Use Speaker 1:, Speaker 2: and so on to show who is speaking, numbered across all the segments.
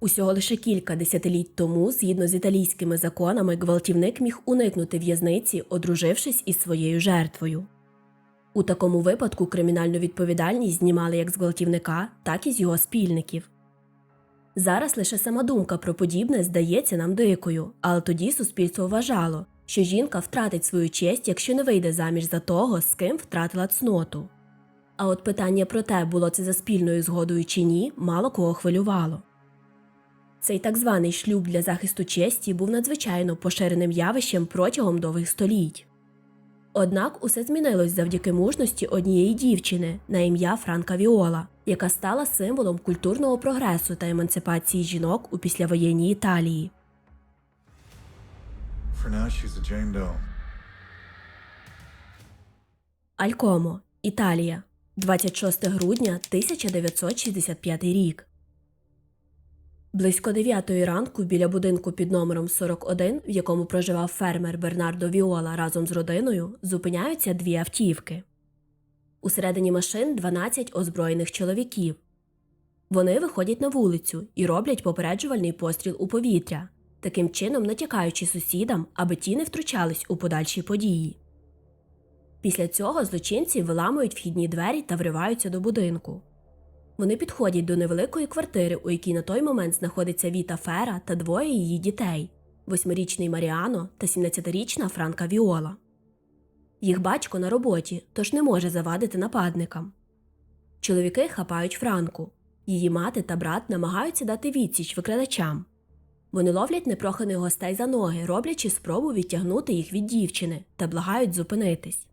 Speaker 1: Усього лише кілька десятиліть тому, згідно з італійськими законами, гвалтівник міг уникнути в'язниці, одружившись із своєю жертвою. У такому випадку кримінальну відповідальність знімали як з гвалтівника, так і з його спільників. Зараз лише сама думка про подібне здається нам дикою, але тоді суспільство вважало, що жінка втратить свою честь, якщо не вийде заміж за того, з ким втратила цноту. А от питання про те, було це за спільною згодою чи ні, мало кого хвилювало. Цей так званий шлюб для захисту честі був надзвичайно поширеним явищем протягом довгих століть. Однак усе змінилось завдяки мужності однієї дівчини на ім'я Франка Віола, яка стала символом культурного прогресу та емансипації жінок у післявоєнній Італії.
Speaker 2: For now, she's a Jane Doe.
Speaker 1: Алькомо, Італія, 26 грудня 1965 рік. Близько 9 ранку біля будинку під номером 41, в якому проживав фермер Бернардо Віола разом з родиною, зупиняються дві автівки. Усередині машин 12 озброєних чоловіків. Вони виходять на вулицю і роблять попереджувальний постріл у повітря, таким чином натякаючи сусідам, аби ті не втручались у подальші події. Після цього злочинці виламують вхідні двері та вриваються до будинку. Вони підходять до невеликої квартири, у якій на той момент знаходиться Віта Фера та двоє її дітей восьмирічний Маріано та 17-річна Франка Віола. Їх батько на роботі, тож не може завадити нападникам. Чоловіки хапають Франку. Її мати та брат намагаються дати відсіч викрадачам. Вони ловлять непроханих гостей за ноги, роблячи спробу відтягнути їх від дівчини та благають зупинитись.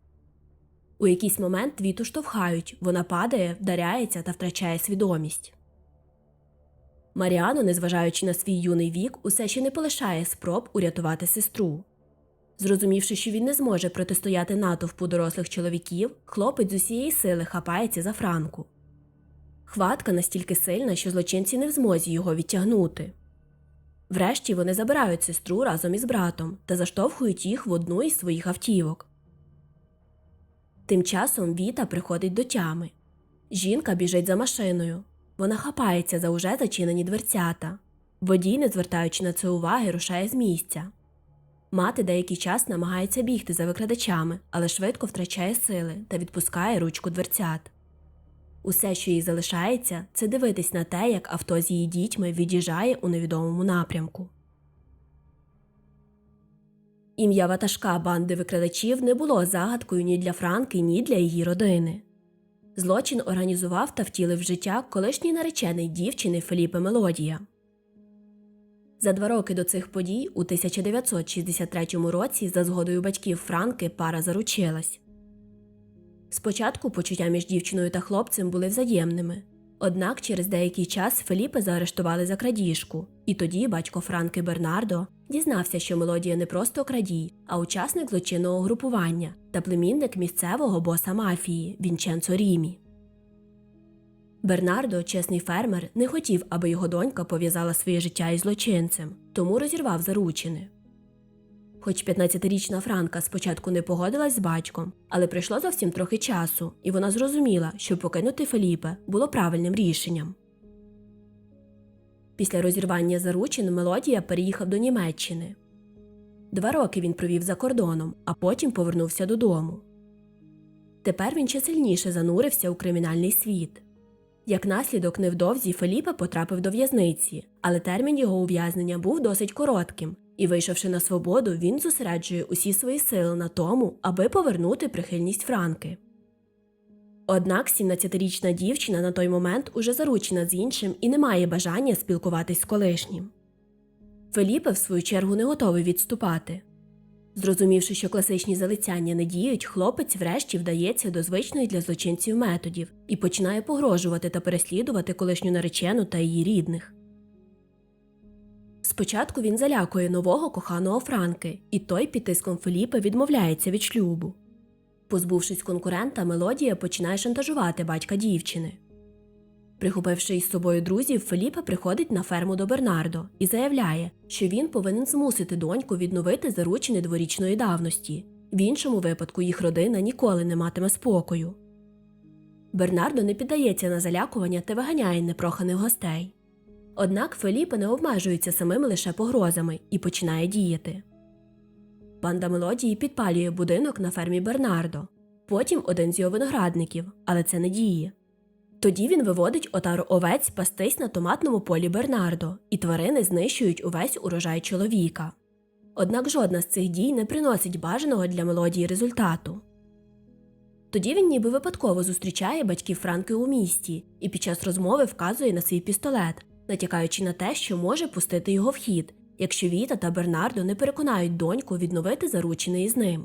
Speaker 1: У якийсь момент Віту штовхають, вона падає, вдаряється та втрачає свідомість. Маріано, незважаючи на свій юний вік, усе ще не полишає спроб урятувати сестру. Зрозумівши, що він не зможе протистояти натовпу дорослих чоловіків, хлопець з усієї сили хапається за франку. Хватка настільки сильна, що злочинці не в змозі його відтягнути. Врешті вони забирають сестру разом із братом та заштовхують їх в одну із своїх автівок. Тим часом Віта приходить до тями. Жінка біжить за машиною. Вона хапається за уже зачинені дверцята. Водій, не звертаючи на це уваги, рушає з місця. Мати деякий час намагається бігти за викрадачами, але швидко втрачає сили та відпускає ручку дверцят. Усе, що їй залишається, це дивитись на те, як авто з її дітьми від'їжджає у невідомому напрямку. Ім'я ватажка банди викрадачів не було загадкою ні для Франки, ні для її родини. Злочин організував та втілив в життя колишній наречений дівчини Феліпе Мелодія. За два роки до цих подій, у 1963 році, за згодою батьків Франки, пара заручилась. Спочатку почуття між дівчиною та хлопцем були взаємними. Однак через деякий час Феліпе заарештували за крадіжку, і тоді батько Франки Бернардо дізнався, що мелодія не просто крадій, а учасник злочинного групування та племінник місцевого боса мафії Вінченцо Рімі. Бернардо, чесний фермер, не хотів, аби його донька пов'язала своє життя із злочинцем, тому розірвав заручини. Хоч 15-річна Франка спочатку не погодилась з батьком, але пройшло зовсім трохи часу, і вона зрозуміла, що покинути Феліпе було правильним рішенням. Після розірвання заручин Мелодія переїхав до Німеччини. Два роки він провів за кордоном, а потім повернувся додому. Тепер він ще сильніше занурився у кримінальний світ. Як наслідок, невдовзі Феліпе потрапив до в'язниці, але термін його ув'язнення був досить коротким, і, вийшовши на свободу, він зосереджує усі свої сили на тому, аби повернути прихильність Франки. Однак 17-річна дівчина на той момент уже заручена з іншим і не має бажання спілкуватись з колишнім. Феліпе, в свою чергу, не готовий відступати. Зрозумівши, що класичні залицяння не діють, хлопець врешті вдається до звичної для злочинців методів і починає погрожувати та переслідувати колишню наречену та її рідних. Спочатку він залякує нового коханого Франки, і той під тиском Феліпе відмовляється від шлюбу. Позбувшись конкурента, Мелодія починає шантажувати батька дівчини. Прихопивши із собою друзів, Феліпе приходить на ферму до Бернардо і заявляє, що він повинен змусити доньку відновити заручини дворічної давності. В іншому випадку їх родина ніколи не матиме спокою. Бернардо не піддається на залякування та виганяє непроханих гостей. Однак Феліпе не обмежується самими лише погрозами і починає діяти. Банда мелодії підпалює будинок на фермі Бернардо, потім один з його виноградників, але це не діє. Тоді він виводить отару овець пастись на томатному полі Бернардо, і тварини знищують увесь урожай чоловіка. Однак жодна з цих дій не приносить бажаного для мелодії результату. Тоді він ніби випадково зустрічає батьків Франки у місті і під час розмови вказує на свій пістолет, натякаючи на те, що може пустити його в хід, якщо Віта та Бернардо не переконають доньку відновити заручений з ним.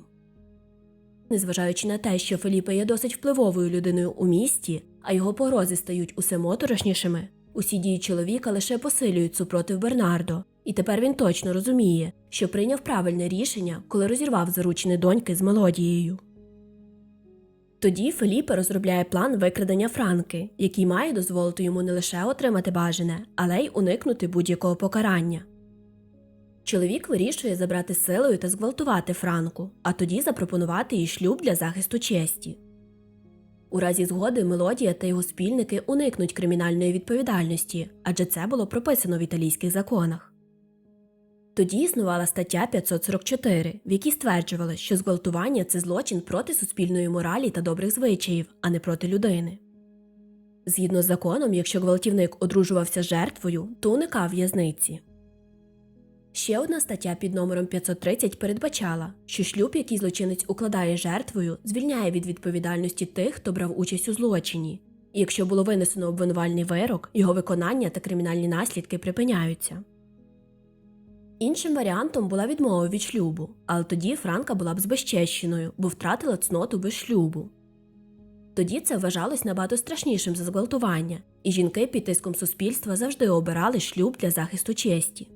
Speaker 1: Незважаючи на те, що Феліпе є досить впливовою людиною у місті, а його погрози стають усе моторошнішими, усі дії чоловіка лише посилюють супротив Бернардо, і тепер він точно розуміє, що прийняв правильне рішення, коли розірвав заручені доньки з мелодією. Тоді Феліпе розробляє план викрадення Франки, який має дозволити йому не лише отримати бажане, але й уникнути будь-якого покарання. Чоловік вирішує забрати силою та зґвалтувати Франку, а тоді запропонувати їй шлюб для захисту честі. У разі згоди Мелодія та його спільники уникнуть кримінальної відповідальності, адже це було прописано в італійських законах. Тоді існувала стаття 544, в якій стверджували, що зґвалтування це злочин проти суспільної моралі та добрих звичаїв, а не проти людини. Згідно з законом, якщо гвалтівник одружувався жертвою, то уникав в'язниці. Ще одна стаття під номером 530 передбачала, що шлюб, який злочинець укладає жертвою, звільняє від відповідальності тих, хто брав участь у злочині, і якщо було винесено обвинувальний вирок, його виконання та кримінальні наслідки припиняються. Іншим варіантом була відмова від шлюбу, але тоді Франка була б збезчещеною, бо втратила цноту без шлюбу. Тоді це вважалось набагато страшнішим за зґвалтування, і жінки під тиском суспільства завжди обирали шлюб для захисту честі.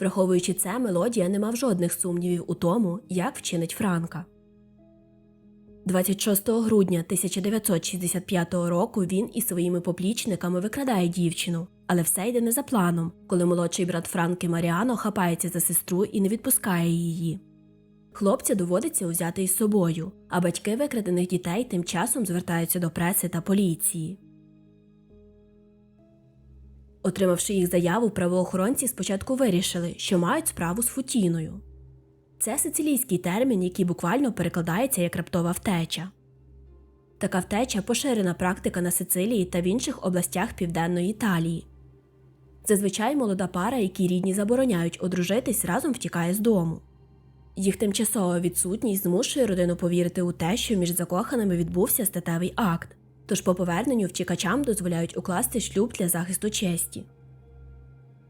Speaker 1: Враховуючи це, мелодія не мав жодних сумнівів у тому, як вчинить Франка. 26 грудня 1965 року він із своїми поплічниками викрадає дівчину, але все йде не за планом, коли молодший брат Франки Маріано хапається за сестру і не відпускає її. Хлопця доводиться узяти із собою, а батьки викрадених дітей тим часом звертаються до преси та поліції. Отримавши їх заяву, правоохоронці спочатку вирішили, що мають справу з Футіною. Це сицилійський термін, який буквально перекладається як раптова втеча. Така втеча поширена практика на Сицилії та в інших областях Південної Італії. Зазвичай молода пара, які рідні забороняють одружитись, разом втікає з дому. Їх тимчасова відсутність змушує родину повірити у те, що між закоханими відбувся статевий акт, тож по поверненню втікачам дозволяють укласти шлюб для захисту честі.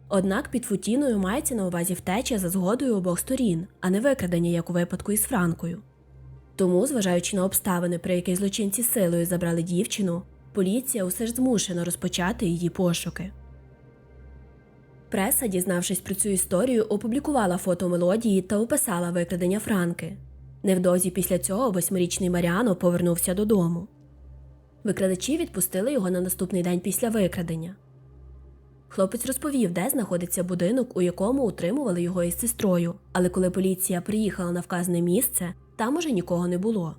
Speaker 1: Однак під Футіною мається на увазі втеча за згодою обох сторін, а не викрадення, як у випадку із Франкою. Тому, зважаючи на обставини, при яких злочинці силою забрали дівчину, поліція усе ж змушена розпочати її пошуки. Преса, дізнавшись про цю історію, опублікувала фото мелодії та описала викрадення Франки. Невдовзі після цього восьмирічний Маріано повернувся додому. Викрадачі відпустили його на наступний день після викрадення. Хлопець розповів, де знаходиться будинок, у якому утримували його із сестрою, але коли поліція приїхала на вказане місце, там уже нікого не було.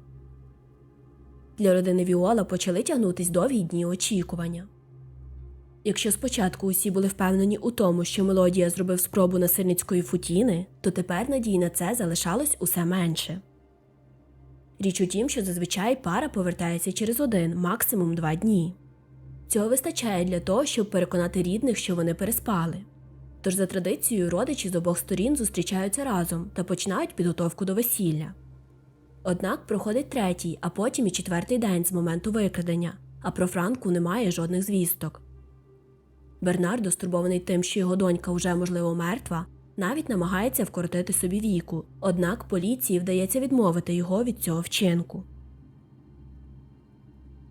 Speaker 1: Для родини Віола почали тягнутись довгі дні очікування. Якщо спочатку усі були впевнені у тому, що мелодія зробив спробу насильницької футіни, то тепер надій на це залишалось усе менше. Річ у тім, що зазвичай пара повертається через один, максимум два дні. Цього вистачає для того, щоб переконати рідних, що вони переспали. Тож, за традицією, родичі з обох сторін зустрічаються разом та починають підготовку до весілля. Однак проходить третій, а потім і четвертий день з моменту викрадення, а про Франку немає жодних звісток. Бернардо, стурбований тим, що його донька вже можливо мертва, навіть намагається вкоротити собі віку, однак поліції вдається відмовити його від цього вчинку.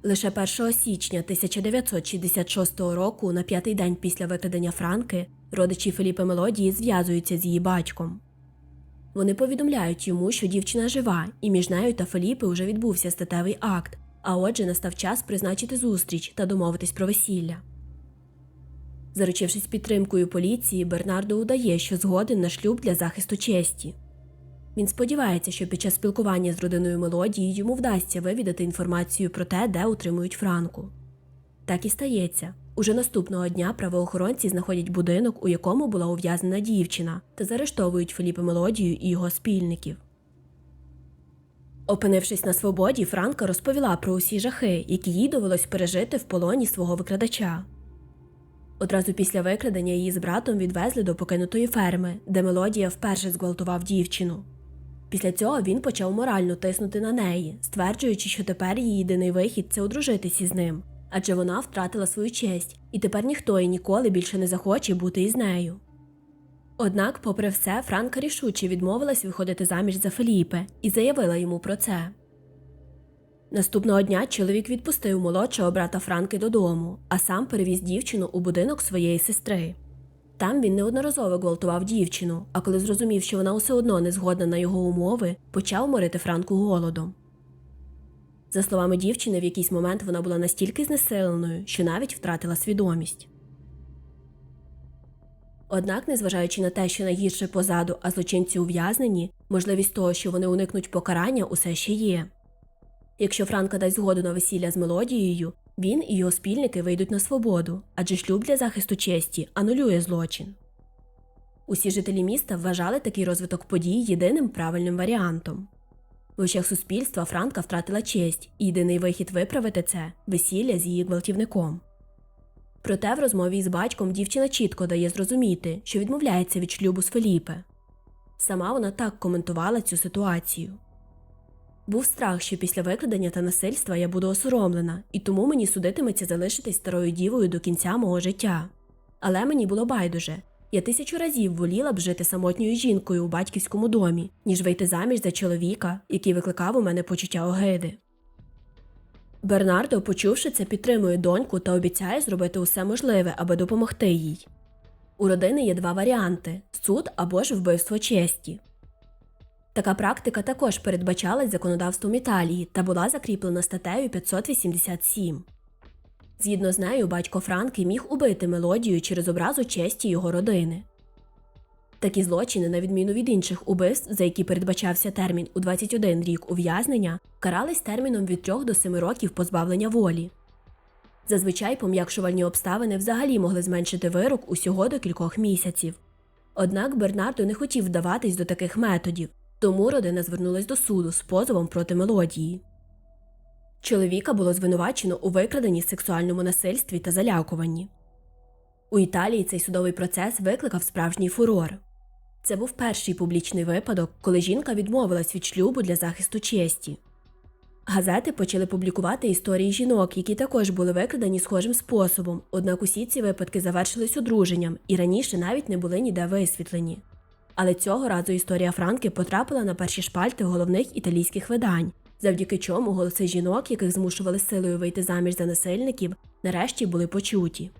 Speaker 1: Лише 1 січня 1966 року, на п'ятий день після викрадення Франки, родичі Філіпи Мелодії зв'язуються з її батьком. Вони повідомляють йому, що дівчина жива, і між нею та Феліпи вже відбувся статевий акт, а отже, настав час призначити зустріч та домовитись про весілля. Заручившись підтримкою поліції, Бернардо удає, що згоден на шлюб для захисту честі. Він сподівається, що під час спілкування з родиною мелодії йому вдасться вивідати інформацію про те, де утримують Франку. Так і стається. Уже наступного дня правоохоронці знаходять будинок, у якому була ув'язнена дівчина, та заарештовують Філіпа Мелодію і його спільників. Опинившись на свободі, Франка розповіла про усі жахи, які їй довелось пережити в полоні свого викрадача. Одразу після викрадення її з братом відвезли до покинутої ферми, де Мелодія вперше зґвалтував дівчину. Після цього він почав морально тиснути на неї, стверджуючи, що тепер її єдиний вихід це одружитись із ним, адже вона втратила свою честь, і тепер ніхто і ніколи більше не захоче бути із нею. Однак, попри все, Франка рішуче відмовилась виходити заміж за Феліпе і заявила йому про це. Наступного дня чоловік відпустив молодшого брата Франки додому, а сам перевіз дівчину у будинок своєї сестри. Там він неодноразово гвалтував дівчину, а коли зрозумів, що вона усе одно не згодна на його умови, почав морити Франку голодом. За словами дівчини, в якийсь момент вона була настільки знесиленою, що навіть втратила свідомість. Однак, незважаючи на те, що найгірше позаду, а злочинці ув'язнені, можливість того, що вони уникнуть покарання, усе ще є. Якщо Франка дасть згоду на весілля з мелодією, він і його спільники вийдуть на свободу, адже шлюб для захисту честі анулює злочин. Усі жителі міста вважали такий розвиток подій єдиним правильним варіантом. В очах суспільства Франка втратила честь, і єдиний вихід виправити це весілля з її гвалтівником. Проте в розмові із батьком дівчина чітко дає зрозуміти, що відмовляється від шлюбу з Феліпе. Сама вона так коментувала цю ситуацію. Був страх, що після викрадення та насильства я буду осоромлена, і тому мені судитиметься залишитись старою дівою до кінця мого життя. Але мені було байдуже. Я тисячу разів воліла б жити самотньою жінкою у батьківському домі, ніж вийти заміж за чоловіка, який викликав у мене почуття огиди. Бернардо, почувши це, підтримує доньку та обіцяє зробити усе можливе, аби допомогти їй. У родини є два варіанти суд або ж вбивство честі. Така практика також передбачалась законодавством Італії та була закріплена статтею 587. Згідно з нею, батько Франки міг убити мелодію через образу честі його родини. Такі злочини, на відміну від інших убивств, за які передбачався термін у 21 рік ув'язнення, карались терміном від 3 до 7 років позбавлення волі. Зазвичай пом'якшувальні обставини взагалі могли зменшити вирок усього до кількох місяців. Однак Бернардо не хотів вдаватись до таких методів, тому родина звернулась до суду з позовом проти мелодії. Чоловіка було звинувачено у викраденні сексуальному насильстві та залякуванні. У Італії цей судовий процес викликав справжній фурор. Це був перший публічний випадок, коли жінка відмовилась від шлюбу для захисту честі. Газети почали публікувати історії жінок, які також були викрадані схожим способом, однак усі ці випадки завершились одруженням і раніше навіть не були ніде висвітлені. Але цього разу історія Франки потрапила на перші шпальти головних італійських видань, завдяки чому голоси жінок, яких змушували силою вийти заміж за насильників, нарешті були почуті.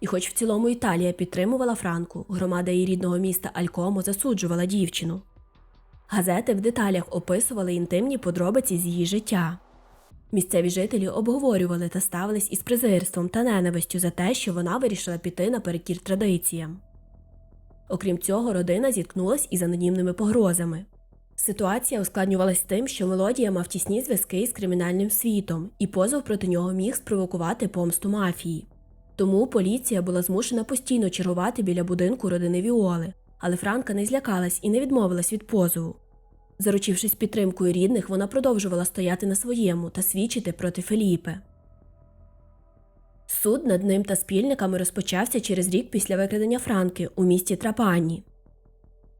Speaker 1: І хоч в цілому Італія підтримувала Франку, громада її рідного міста Алькомо засуджувала дівчину. Газети в деталях описували інтимні подробиці з її життя. Місцеві жителі обговорювали та ставились із презирством та ненавистю за те, що вона вирішила піти наперекір традиціям. Окрім цього, родина зіткнулась із анонімними погрозами. Ситуація ускладнювалась тим, що мелодія мав тісні зв'язки із кримінальним світом, і позов проти нього міг спровокувати помсту мафії. Тому поліція була змушена постійно чергувати біля будинку родини Віоли, але Франка не злякалась і не відмовилась від позову. Заручившись підтримкою рідних, вона продовжувала стояти на своєму та свідчити проти Феліпе. Суд над ним та спільниками розпочався через рік після викрадення Франки у місті Трапані.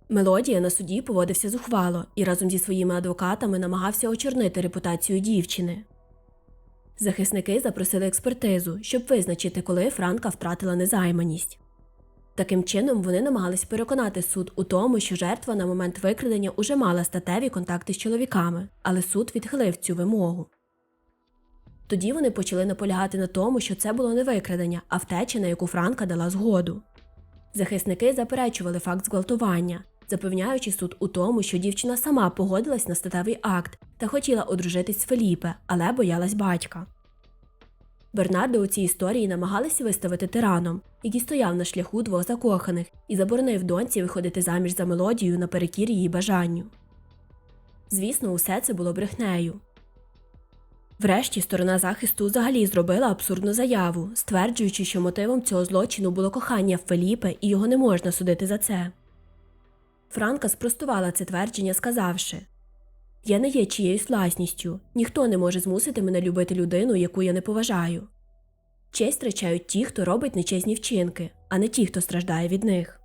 Speaker 1: Мелодія на суді поводився зухвало і разом зі своїми адвокатами намагався очорнити репутацію дівчини. Захисники запросили експертизу, щоб визначити, коли Франка втратила незайманість. Таким чином, вони намагались переконати суд у тому, що жертва на момент викрадення уже мала статеві контакти з чоловіками, але суд відхилив цю вимогу. Тоді вони почали наполягати на тому, що це було не викрадення, а втеча, на яку Франка дала згоду. Захисники заперечували факт зґвалтування, запевняючи суд у тому, що дівчина сама погодилась на статевий акт та хотіла одружитись з Феліпе, але боялась батька. Бернардо у цій історії намагалися виставити тираном, який стояв на шляху двох закоханих і заборонив доньці виходити заміж за мелодію наперекір її бажанню. Звісно, усе це було брехнею. Врешті сторона захисту взагалі зробила абсурдну заяву, стверджуючи, що мотивом цього злочину було кохання Феліпе і його не можна судити за це. Франка спростувала це твердження, сказавши Я не є чиєюсь власністю, ніхто не може змусити мене любити людину, яку я не поважаю. Честь втрачають ті, хто робить нечесні вчинки, а не ті, хто страждає від них.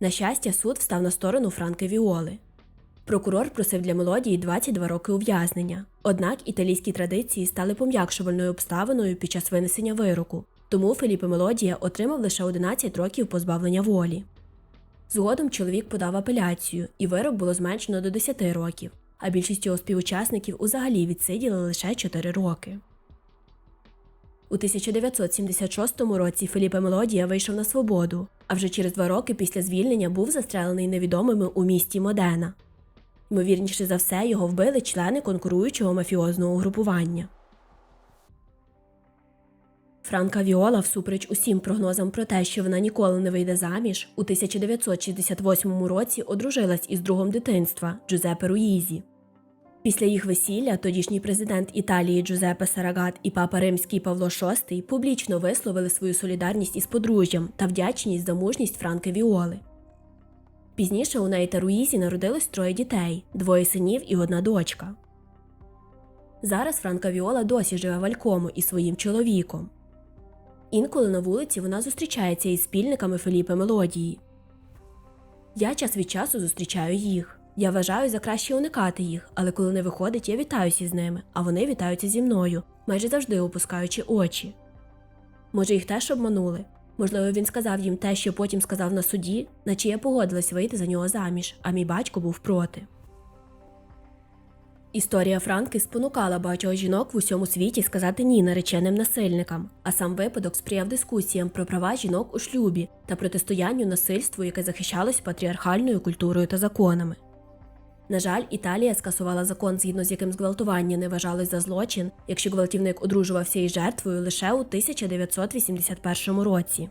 Speaker 1: На щастя, суд встав на сторону Франки Віоли. Прокурор просив для мелодії 22 роки ув'язнення. Однак італійські традиції стали пом'якшувальною обставиною під час винесення вироку, тому Феліпе Мелодія отримав лише 11 років позбавлення волі. Згодом чоловік подав апеляцію, і вирок було зменшено до 10 років, а більшість його співучасників узагалі відсиділи лише 4 роки. У 1976 році Феліпе Мелодія вийшов на свободу, а вже через два роки після звільнення був застрелений невідомими у місті Модена. Ймовірніше за все, його вбили члени конкуруючого мафіозного угрупування. Франка Віола, всупереч усім прогнозам про те, що вона ніколи не вийде заміж, у 1968 році одружилась із другом дитинства Джузепе Руїзі. Після їх весілля тодішній президент Італії Джузеппе Сарагат і папа римський Павло VI публічно висловили свою солідарність із подружжям та вдячність за мужність Франки Віоли. Пізніше у неї та Руїзі народилось троє дітей двоє синів і одна дочка. Зараз Франка Віола досі живе в Алькому із своїм чоловіком. Інколи на вулиці вона зустрічається із спільниками Феліпе Мелодії. Я час від часу зустрічаю їх. Я вважаю за краще уникати їх, але коли не виходить, я вітаюся з ними, а вони вітаються зі мною, майже завжди опускаючи очі. Може, їх теж обманули? Можливо, він сказав їм те, що потім сказав на суді, наче я погодилась вийти за нього заміж, а мій батько був проти. Історія Франки спонукала багатьох жінок в усьому світі сказати ні нареченим насильникам, а сам випадок сприяв дискусіям про права жінок у шлюбі та протистоянню насильству, яке захищалось патріархальною культурою та законами. На жаль, Італія скасувала закон, згідно з яким зґвалтування не вважалось за злочин, якщо гвалтівник одружувався із жертвою лише у 1981 році.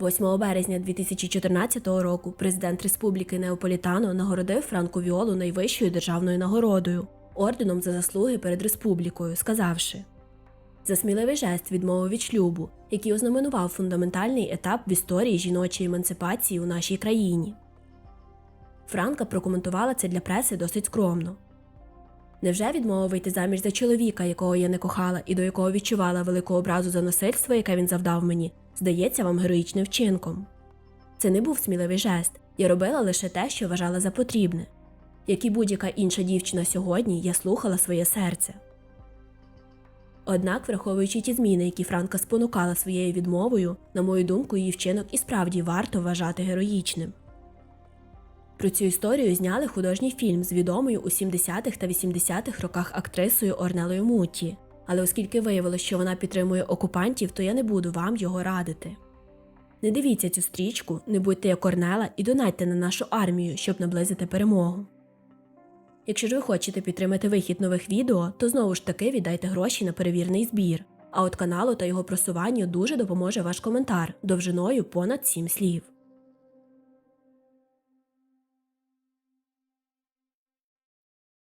Speaker 1: 8 березня 2014 року президент Республіки Неаполітано нагородив Франку Віолу найвищою державною нагородою орденом за заслуги перед республікою, сказавши за сміливий жест відмови від шлюбу, який ознаменував фундаментальний етап в історії жіночої емансипації у нашій країні. Франка прокоментувала це для преси досить скромно. Невже відмова вийти заміж за чоловіка, якого я не кохала і до якого відчувала велику образу за насильство, яке він завдав мені, здається вам героїчним вчинком? Це не був сміливий жест, я робила лише те, що вважала за потрібне. Як і будь-яка інша дівчина сьогодні, я слухала своє серце. Однак, враховуючи ті зміни, які Франка спонукала своєю відмовою, на мою думку, її вчинок і справді варто вважати героїчним. Про цю історію зняли художній фільм з відомою у 70-х та 80-х роках актрисою Орнелою Мутті. Але оскільки виявилось, що вона підтримує окупантів, то я не буду вам його радити. Не дивіться цю стрічку, не будьте як Орнела і донатьте на нашу армію, щоб наблизити перемогу. Якщо ж ви хочете підтримати вихід нових відео, то знову ж таки віддайте гроші на перевірний збір. А от каналу та його просуванню дуже допоможе ваш коментар довжиною понад 7 слів.